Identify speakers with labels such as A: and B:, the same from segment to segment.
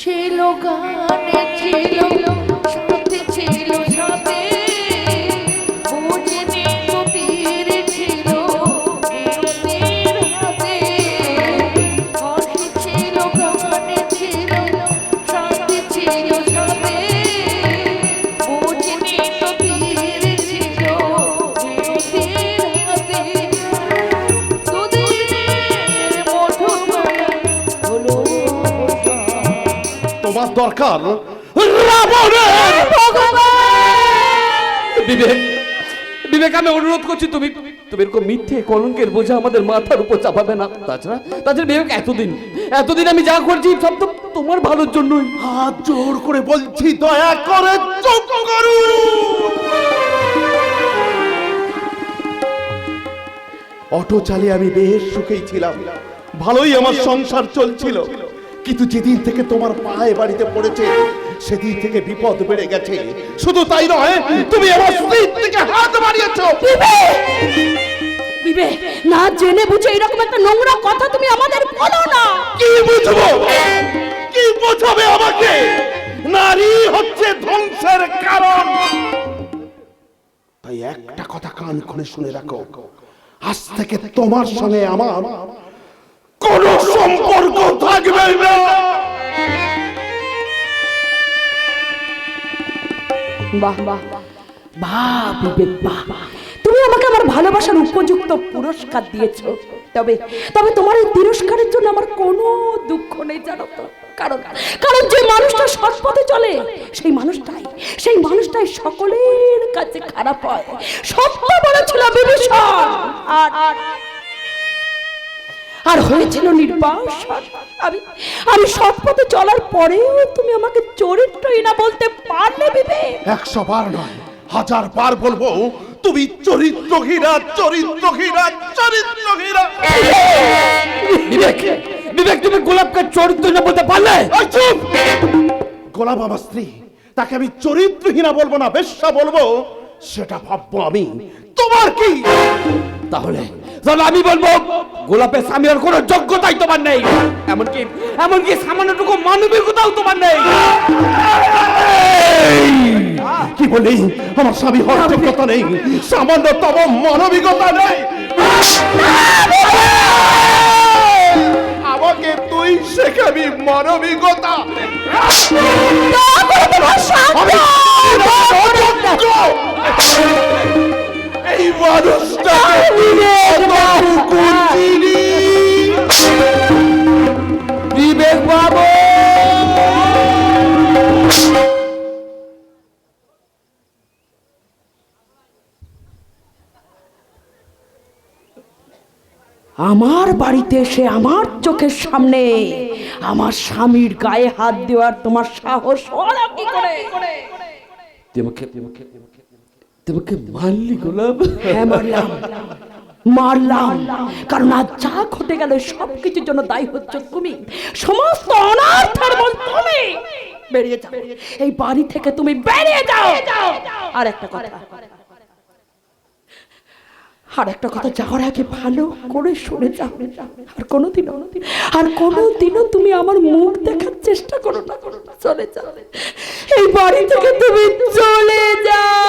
A: ছিল গানে ছিল।
B: দরকার রাবণের
C: বিবেক বিবেক আমি অনুরোধ করছি তুমি তুমি এরকম মিথ্যে কলঙ্কের বোঝা আমাদের মাথার উপর চাপাবে না। তাছাড়া তাছাড়া বিবেক এতদিন এতদিন আমি যা করছি সব তো তোমার ভালোর জন্যই।
B: হাত জোর করে বলছি দয়া করে চুপ করুন। অটো চালিয়ে আমি বেশ সুখেই ছিলাম। ভালোই আমার সংসার চলছিল। কিন্তু যেদিন থেকে তোমার পায়ে বাড়িতে পড়েছে সেদিন থেকে বিপদ বেড়ে গেছে। শুধু তাই নয় তুমি আমার থেকে হাত বাড়িয়েছো।
A: বিবে না জেনে বুঝে এরকম একটা নোংরা কথা তুমি আমাদের বলো না।
B: কি বুঝব? কি বোঝাবে আমাকে? নারী হচ্ছে ধ্বংসের কারণ। তাই একটা কথা কান খুলে শুনে রাখো। আজ থেকে তোমার সঙ্গে আমার কোন সম্পর্ক থাকবে না।
A: বাহ বাহ বাহ। বিবেক বাহ। তুমি আমাকে আমার ভালোবাসার উপযুক্ত পুরস্কার দিয়েছ। তবে তবে তোমার এই তিরস্কারের জন্য আমার কোনো দুঃখ নেই জানো তো। কারণ কারণ যে মানুষটা সৎ পথে চলে সেই মানুষটাই সেই মানুষটাই সকলের কাছে খারাপ হয়। সত্য বলেছিল বিভীষণ। আর আর হয়েছিল নির্বাস আমি আমি সৎ পথে চলার পরেও তুমি আমাকে চরিত্রহীনা বলতে পারলে বিবেক?
B: একশো বার নয় হাজার বার বলব তুমি চরিত্রহীনা চরিত্রহীনা চরিত্রহীনা
C: বিবেক বিবেক তুমি গোলাপকে চরিত্র না বলতে পারলে?
B: এই চুপ! গোলাপ আমার স্ত্রী তাকে আমি চরিত্রহীনা বলব না বেশ্যা বলব সেটা ভাববো আমি। তোমার কি?
C: তাহলে তাহলে আমি বলব গোলাপের স্বামী আর কোনো যোগ্যতাই তোমার নেই। এমনকি এমনকি সামান্যটুকু মানবিকতাও তোমার নেই।
B: কি বলি? আমার স্বামী হওয়ার যোগ্যতা নেই সামান্য সামান্যতম মানবিকতা নেই। আমাকে তুই শেখাবি মানবিকতা। আমি। এই মানুষটাকে কতটুকু চিনি।
C: বিবেক বাবু।
A: আমার বাড়িতে এসে আমার চোখের সামনে আমার স্বামীর গায়ে হাত দেওয়ার তোমার সাহস কি করে?
C: তোমাকে মারলি গোলাপ
A: হ্যাঁ মারলাম। মারলাম। কারণ আজ যা ঘটে গেল সব কিছুর জন্য দায়ী হচ্ছে তুমি। সমস্ত অনার্থের বল তুমি। বেরিয়ে যাও। এই বাড়ি থেকে তুমি বেরিয়ে যাও। আর একটা কথা। আর একটা কথা যাওয়ার আগে ভালো করে শুনে যাও। আর কোনোদিনও আর কোনোদিনও তুমি আমার মুখ দেখার চেষ্টা করো না। করো চলে যাও। এই বাড়ি থেকে তুমি চলে যাও।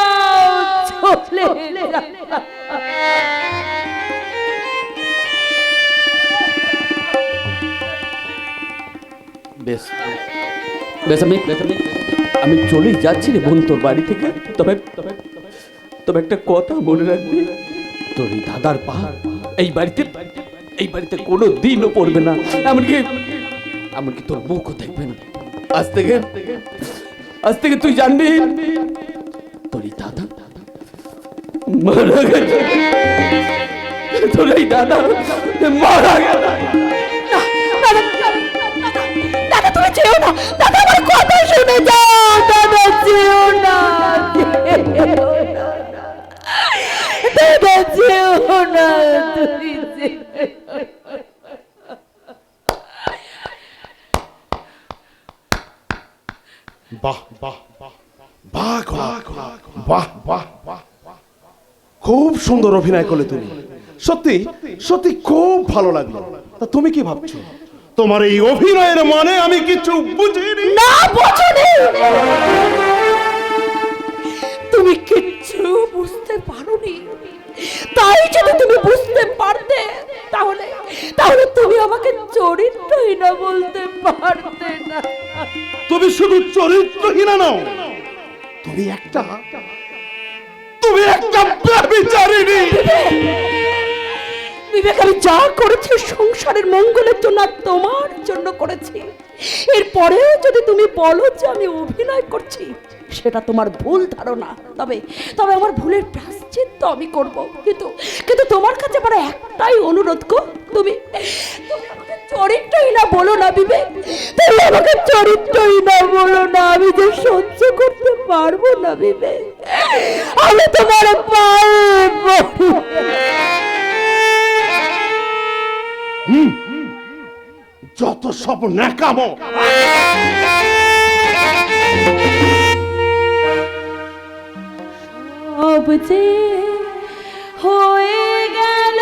C: বেশ, আমি আমি চলেই যাচ্ছি রে বোন, তোর বাড়ি থেকে। তবে তবে তবে একটা কথা মনে রাখবি। তোর এই দাদার পা। এই বাড়িতে এই বাড়িতে কোনো দিনও পড়বে না। এমনকি এমনকি তোর মুখও দেখবে না। আজ থেকে আজ থেকে তুই জানবি তোর এই দাদা মারা গেছে। তোর এই দাদা মারা গেছে
A: দাদা, তুমি যেও না। দাদা আমার কথা শুনে যাও। দাদা যেও না।
B: খুব সুন্দর অভিনয় করলে তুমি সত্যি সত্যি খুব ভালো লাগল তা তুমি কি ভাবছ তোমার এই অভিনয়ের মানে আমি কিছু বুঝিনি
A: বুঝিনি তুমি কিচ্ছু বুঝতে পারোনি তাই যদি তুমি বুঝতে পারতে তাহলে তাহলে তুমি আমাকে চরিত্রহীনা বলতে পারতে না।
B: তুমি শুধু চরিত্রহীনা নও তুমি একটা তুমি একটা ব্যভিচারিণী।
A: বিবেক আমি যা করেছি সংসারের মঙ্গলের জন্য তোমার জন্য করেছি। এরপরেও যদি তুমি বলো যে আমি অভিনয় করছি সেটা তোমার ভুল ধারণা। তবে তবে আমার ভুলের প্রাশ্চিত্য আমি করব। কিন্তু কিন্তু তোমার কাছে আমার একটাই অনুরোধ গো। তুমি আমাকে চরিত্রহীনা বলো না, বিবেক। তুমি আমাকে চরিত্রহীনা বলো না, আমি যে সহ্য করতে পারব না, বিবেক। আমি তোমার পায়ে পড়ি।
B: যত সব ন্যাকামো।
A: সব যে হয়ে গেল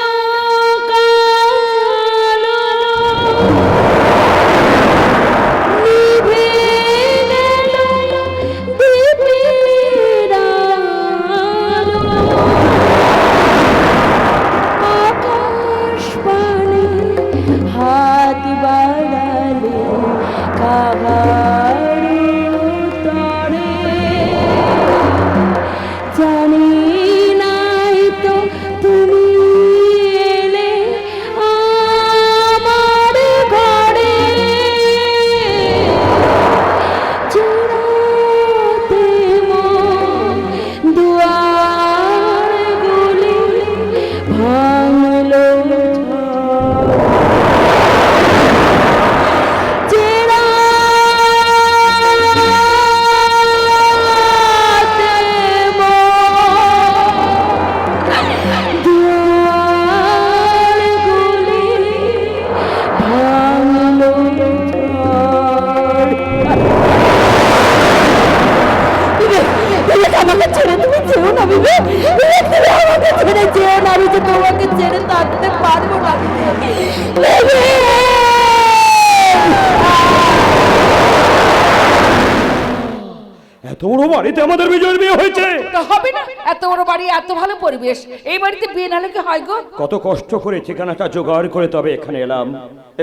D: এত বড় বাড়িতে আমাদের বিজয়ের বিয়ে হয়েছে।
E: তো হবে না। এত বড় বাড়ি এত ভালো পরিবেশ। এই বাড়িতে বিয়ে নাহলে কি হয় গো?
D: কত কষ্ট করে ঠিকানাটা জোগাড় করে তবে এখানে এলাম।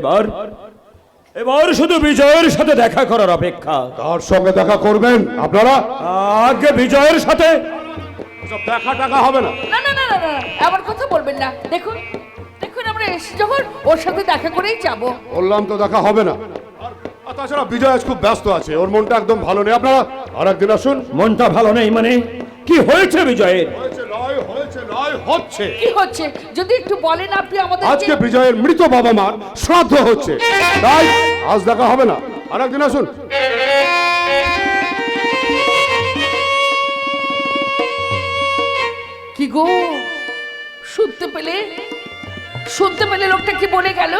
D: এবার এবার শুধু বিজয়ের সাথে দেখা করার অপেক্ষা।
F: কার সঙ্গে দেখা করবেন? আপনারা?
D: আগে বিজয়ের সাথে।
F: সব দেখা টাকা হবে না
E: না না না না না এমন কথা বলবেন না। দেখুন এসে যখন ওর সাথে দেখা করেই যাব।
F: বললাম তো দেখা হবে না। আর- তাছাড়া বিজয় আজ খুব ব্যস্ত আছে ওর মনটা একদম ভালো নেই। আপনারা আর একদিন আসুন।
D: মনটা ভালো নেই মানে? কি হয়েছে বিজয়ের?
F: হয়েছে নয় হয়েছে নয় হচ্ছে।
E: কি হচ্ছে? যদি একটু বলেন আপনি আমাদের
F: আজকে বিজয়ের মৃত বাবা মার শ্রাদ্ধ হচ্ছে। তাই আজ দেখা হবে না। আর একদিন আসুন।
E: কি গো? শুনতে পেলে? শুনতে পেলে লোকটা কি বলে গেল?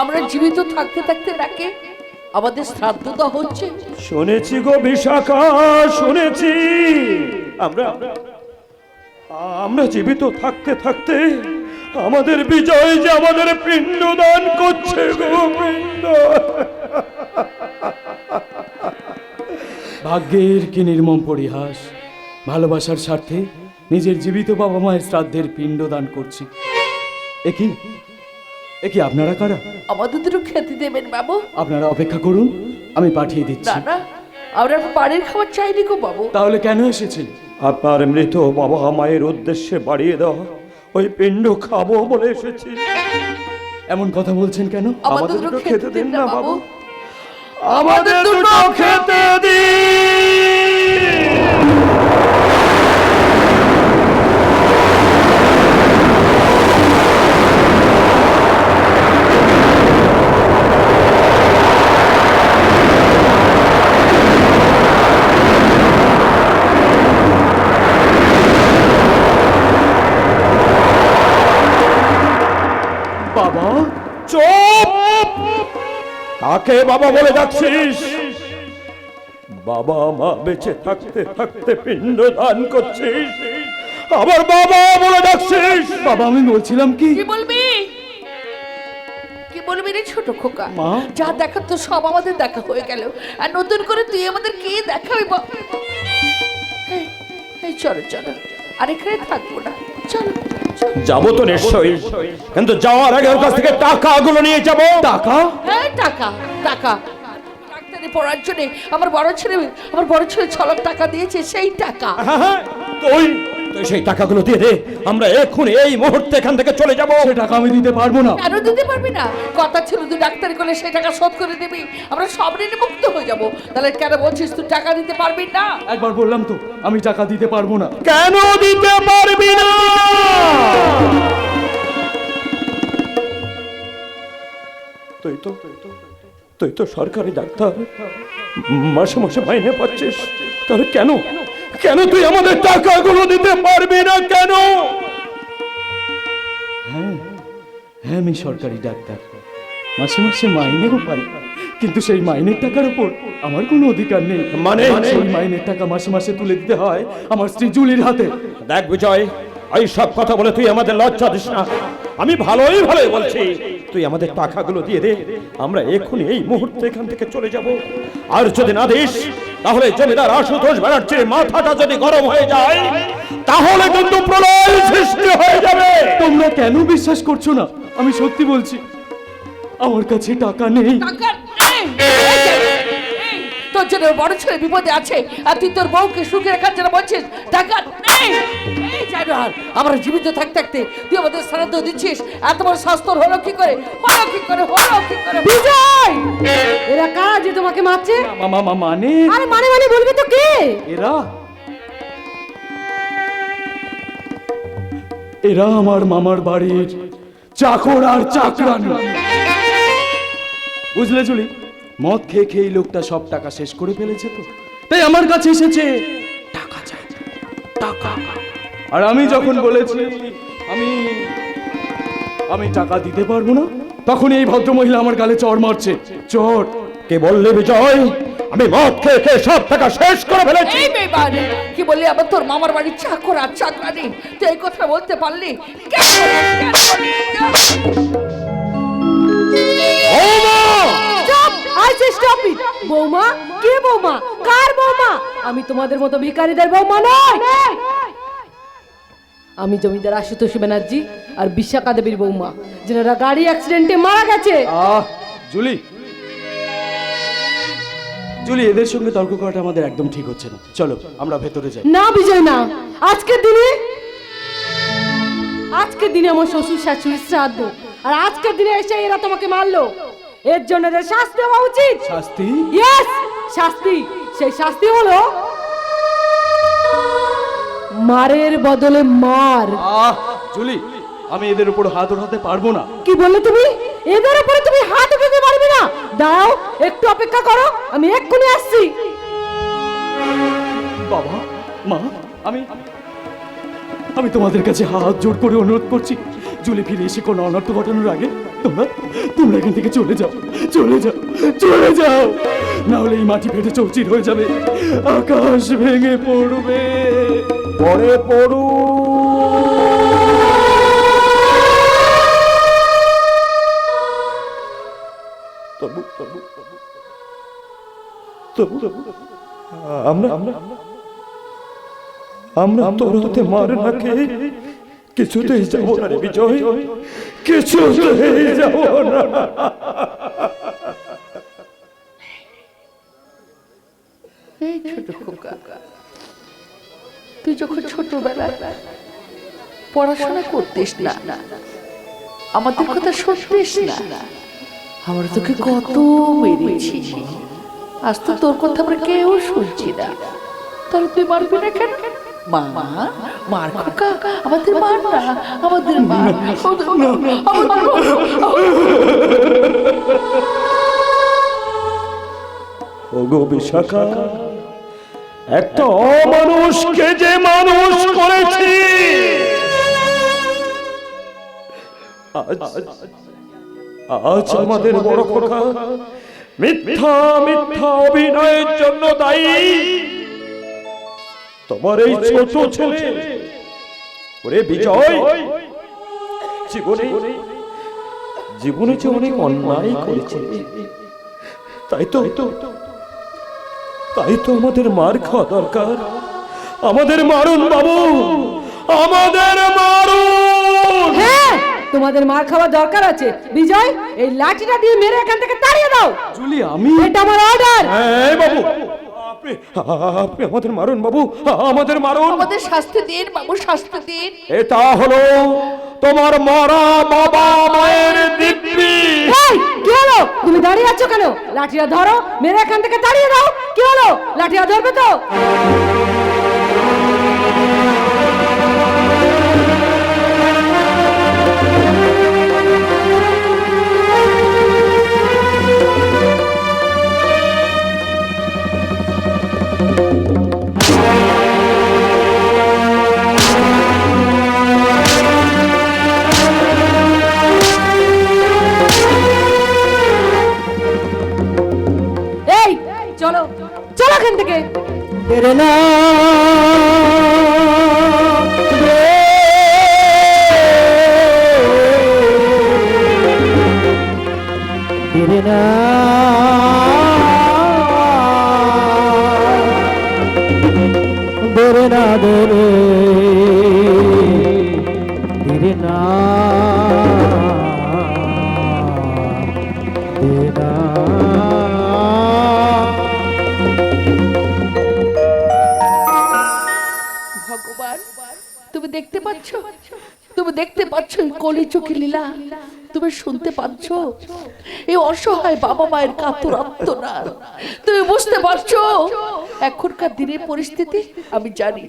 E: আমরা জীবিত থাকতে থাকতে নাকি আমাদের শ্রাদ্ধ তো হচ্ছে।
D: শুনেছি গো বিশাখা শুনেছি। আমরা আমরা জীবিত থাকতে থাকতে আমাদের বিজয় যে আমাদের পিণ্ড দান করছে গো পিণ্ড। ভাগ্যের কি নির্মম পরিহাস ভালোবাসার স্বার্থে নিজের জীবিত বাবা মায়ের শ্রাদ্ধের পিণ্ড করছি একই একই আপনারা কারা?
E: আমাদের দুটো খেতে দেবেন বাবু।
D: আপনারা অপেক্ষা করুন আমি পাঠিয়ে দিচ্ছি।
E: না না আমরা বাড়ির খাবার চাইনি গো বাবু।
D: তাহলে কেন এসেছেন? আপনার মৃত বাবা মায়ের উদ্দেশ্যে বাড়িয়ে দেওয়া ওই পিণ্ড খাব বলে এসেছি। এমন কথা বলছেন কেন?
E: আমাদের দুটো খেতে দিন না বাবু।
D: আমাদের দুটো খেতে দিন বাবা চুপ কাকে বাবা বলে ডাকছিস বাবা মা বেঁচে থাকতে থাকতে পিণ্ড দান করছিস। আবার বাবা বলে ডাকছিস। বাবা আমি বলছিলাম কি?
E: কি বলবি? কি বলবি রে ছোট খোকা?
G: মা?
E: যা দেখা তো সব আমাদের দেখা হয়ে গেল। আর নতুন করে তুই আমাদের কে দেখাবি বল? এই, এই চলো চলো। আর এখানে থাকব না। চলো চলো।
D: যাব তো নিশ্চয়ই। কিন্তু যাওয়ার আগে ওর কাছ থেকে টাকাগুলো নিয়ে যাব।
G: টাকা?
E: হ্যাঁ টাকা টাকা। ডাক্তারি পড়ার জন্য আমার বড় ছেলে আমার বড় ছেলে ছলক টাকা দিয়েছে সেই টাকা।
D: হ্যাঁ হ্যাঁ তুই সেই টাকাগুলো দিয়ে দে। আমরা এক্ষুনি এই মুহূর্তে এখান থেকে চলে যাব।
G: সে টাকা আমি দিতে পারব না।
E: কেন দিতে পারবি না? কথা ছিল তুই ডাক্তারি করলে সেই টাকা শোধ করে দিবি। আমরা সব ঋণে মুক্ত হয়ে যাব। তাহলে কেন বলছিস তুই টাকা দিতে পারবি না?
G: একবার বললাম তো আমি টাকা দিতে পারব না।
D: কেন দিতে পারবি না? তুই তো তুই তো সরকারি ডাক্তার। মাসে মাসে মাইনে পাচ্ছিস। তাহলে কেন? কেন তুই আমাদের টাকাগুলো দিতে পারবি না কেন?
G: হ্যাঁ হ্যাঁ আমি সরকারি ডাক্তার। মাসে মাসে মাইনেও পাই। কিন্তু সেই মাইনের টাকার উপর আমার কোনো অধিকার নেই।
D: মানে?
G: সেই মাইনের টাকা মাসে মাসে তুলে দিতে হয় আমার স্ত্রী জুলির হাতে।
D: দেখ বিজয় এই সব কথা বলে তুই আমাদের লজ্জা দিস না। আমি ভালোই ভালোই বলছি। তুই আমাদের টাকাগুলো দিয়ে দে। আমরা এক্ষুনি এই মুহূর্তে এখান থেকে চলে যাব। আর যদি না দিস তাহলে জমিদার আশুতোষ ব্যানার্জির মাথাটা যদি গরম হয়ে যায় তাহলে কিন্তু প্রলয় সৃষ্টি হয়ে যাবে।
G: তোমরা কেন বিশ্বাস করছ না? আমি সত্যি বলছি আমার কাছে টাকা নেই।
E: তোর জন্য বড় ছেলে বিপদে আছে আর তুই তোর বউকে সুখে রাখার জন্য বলছিস টাকা নেই। আমরা জীবিত থাকতে থাকতে। তুই আমাদের শ্রাদ্ধ দিচ্ছিস। এত বড় স্বাস্থ্য হলো কি করে? হলো কি করে? হলো কি করে?
A: বিজয়! এরা কারা যে তোমাকে মারছে?
G: মা- মা- মা- মানে?
A: আরে মানে মানে বলবি তো কে?
G: এরা? এরা আমার মামার বাড়ির চাকর আর চাকরানি। বুঝলে জুলি মদ খেয়ে খেয়ে লোকটা সব টাকা শেষ করে ফেলেছে তো। তাই আমার কাছে এসেছে আর আমি যখন বলেছি আমি আমি টাকা দিতে পারব না তখন এই ভদ্রমহিলা আমার গালে চর মারছে। চর
D: কে বললে বিজয়? আমি মদ খেয়ে খেয়ে সব টাকা শেষ করে ফেলেছি।
E: এই বেবানি কি বললি আবার তোর মামার বাড়ির চাকর আর চাকরানি? তুই এই কথা বলতে পারলি?
A: বৌমা! কে বৌমা? কার বৌমা? আমি তোমাদের মতো ভিখারিদের বৌমা নই! আমি জমিদার আশুতোষ ব্যানার্জি আর বিশাখা দেবীর বৌমা যেনারা গাড়ি অ্যাক্সিডেন্টে মারা গেছে।
G: আহ জুলি। জুলি এদের সঙ্গে তর্ক করাটা আমাদের একদম ঠিক হচ্ছে না। চলো আমরা ভেতরে যাই।
A: না বিজয় না আজকের দিনে আজকের দিনে আমার শ্বশুর শাশুড়ির শ্রাদ্ধ আর আজকের দিনে এসে এরা তোমাকে মারলো। এর জন্য এদের শাস্তি হওয়া উচিত।
G: শাস্তি?
A: ইয়েস শাস্তি। সেই শাস্তি হলো মারের বদলে মার।
G: আহ জুলি আমি এদের উপর হাত ওঠাতে পারব না।
A: কি বললে তুমি? এদের উপরে তুমি হাত উঠাতে পারবে না। দাঁড়াও একটু অপেক্ষা করো আমি এক্ষুনি আসছি।
G: বাবা মা আমি আমি তোমাদের কাছে হাত জোর করে অনুরোধ করছি। জুলি ফিরে এসে কোনো অনর্থ ঘটানোর আগে তোমরা তোমরা এখান থেকে চলে যাও চলে যাও চলে যাও। না হলে এই মাটি ফেটে চৌচির হয়ে যাবে। আকাশ ভেঙে পড়বে।
D: পরে পড়ু। তবু তবু তবু তবু আমরা আমরা আমরা তোর হাতে মার না খেয়ে কিছুতেই যাব না রে বিজয়। কিছুতেই যাব না।
E: তুই যখন ছোটবেলায় পড়াশোনা করতিস না, আমাদের কথা না। আমরা তোকে কত মেরেছি। আজ তো তোর কথা আমরা কেউ শুনছি না। তাহলে তুই মারবি না কেন? আমাদের আমাদের
D: একটা অমানুষকে যে মানুষ করেছি আজ আমাদের বড় খোকা মিথ্যা মিথ্যা অভিনয়ের জন্য দায়ী। তোমার এই ছোট ছেলে। ওরে বিজয়। জীবনে জীবনে যে অনেক অন্যায় করেছে। তাই তো তাই তো আমাদের মার খাওয়া দরকার। আমাদের মারুন বাবু। আমাদের মারুন।
A: হ্যাঁ তোমাদের মার খাওয়া দরকার আছে। বিজয় এই লাঠিটা দিয়ে মেরে এখান থেকে তাড়িয়ে দাও।
G: জুলি আমি
A: এটা আমার অর্ডার
D: এই বাবু। আপনি আপনি আমাদের মারুন বাবু আমাদের মারুন।
E: আমাদের শাস্তি দিন বাবু শাস্তি দিন।
D: এটা হলো তোমার মরা বাবা মায়ের দিব্যি।
A: কি হলো? তুমি দাঁড়িয়ে আছো কেন? লাঠিটা ধরো মেরে এখান থেকে দাঁড়িয়ে দাও। কি হলো? লাঠিটা ধরবে তো?
E: I don't know. অসহায় বাবা মায়ের কাতর আত্মনাদ তুমি বুঝতে পারছ? এখনকার দিনের পরিস্থিতি আমি জানি।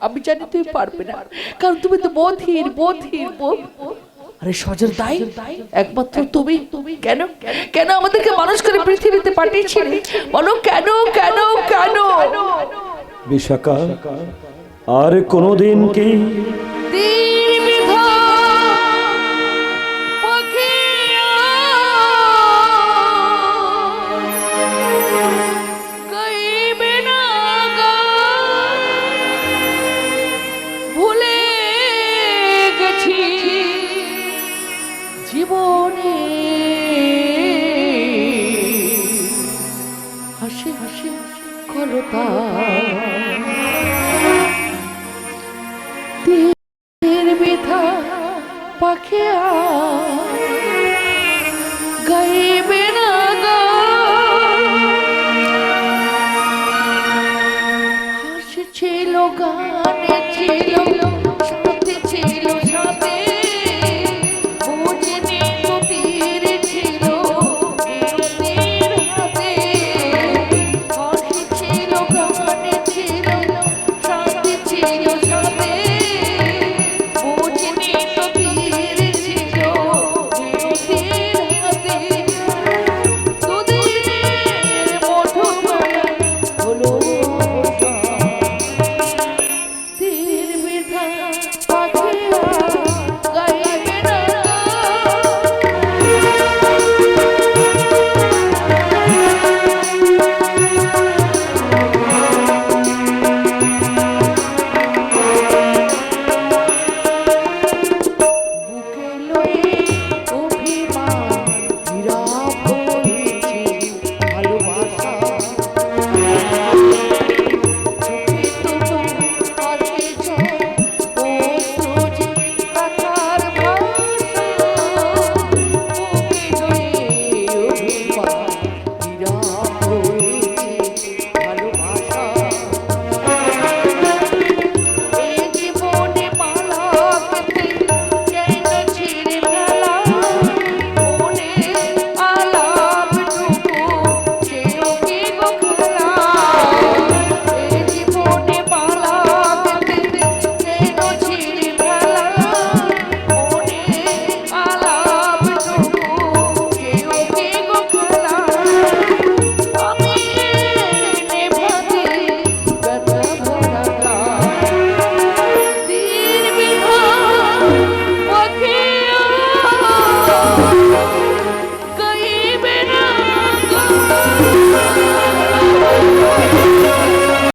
E: আমি জানি তুমি পারবে না। কারণ তুমি তো বধির বধির বোধ- আরে সজল তাই একমাত্র তুমি। কেন? কেন আমাদেরকে মানুষ করে পৃথিবীতে পাঠিয়েছিলে? বলো কেন কেন কেন?
D: বিশাখা আর কোনোদিন কি
E: তীর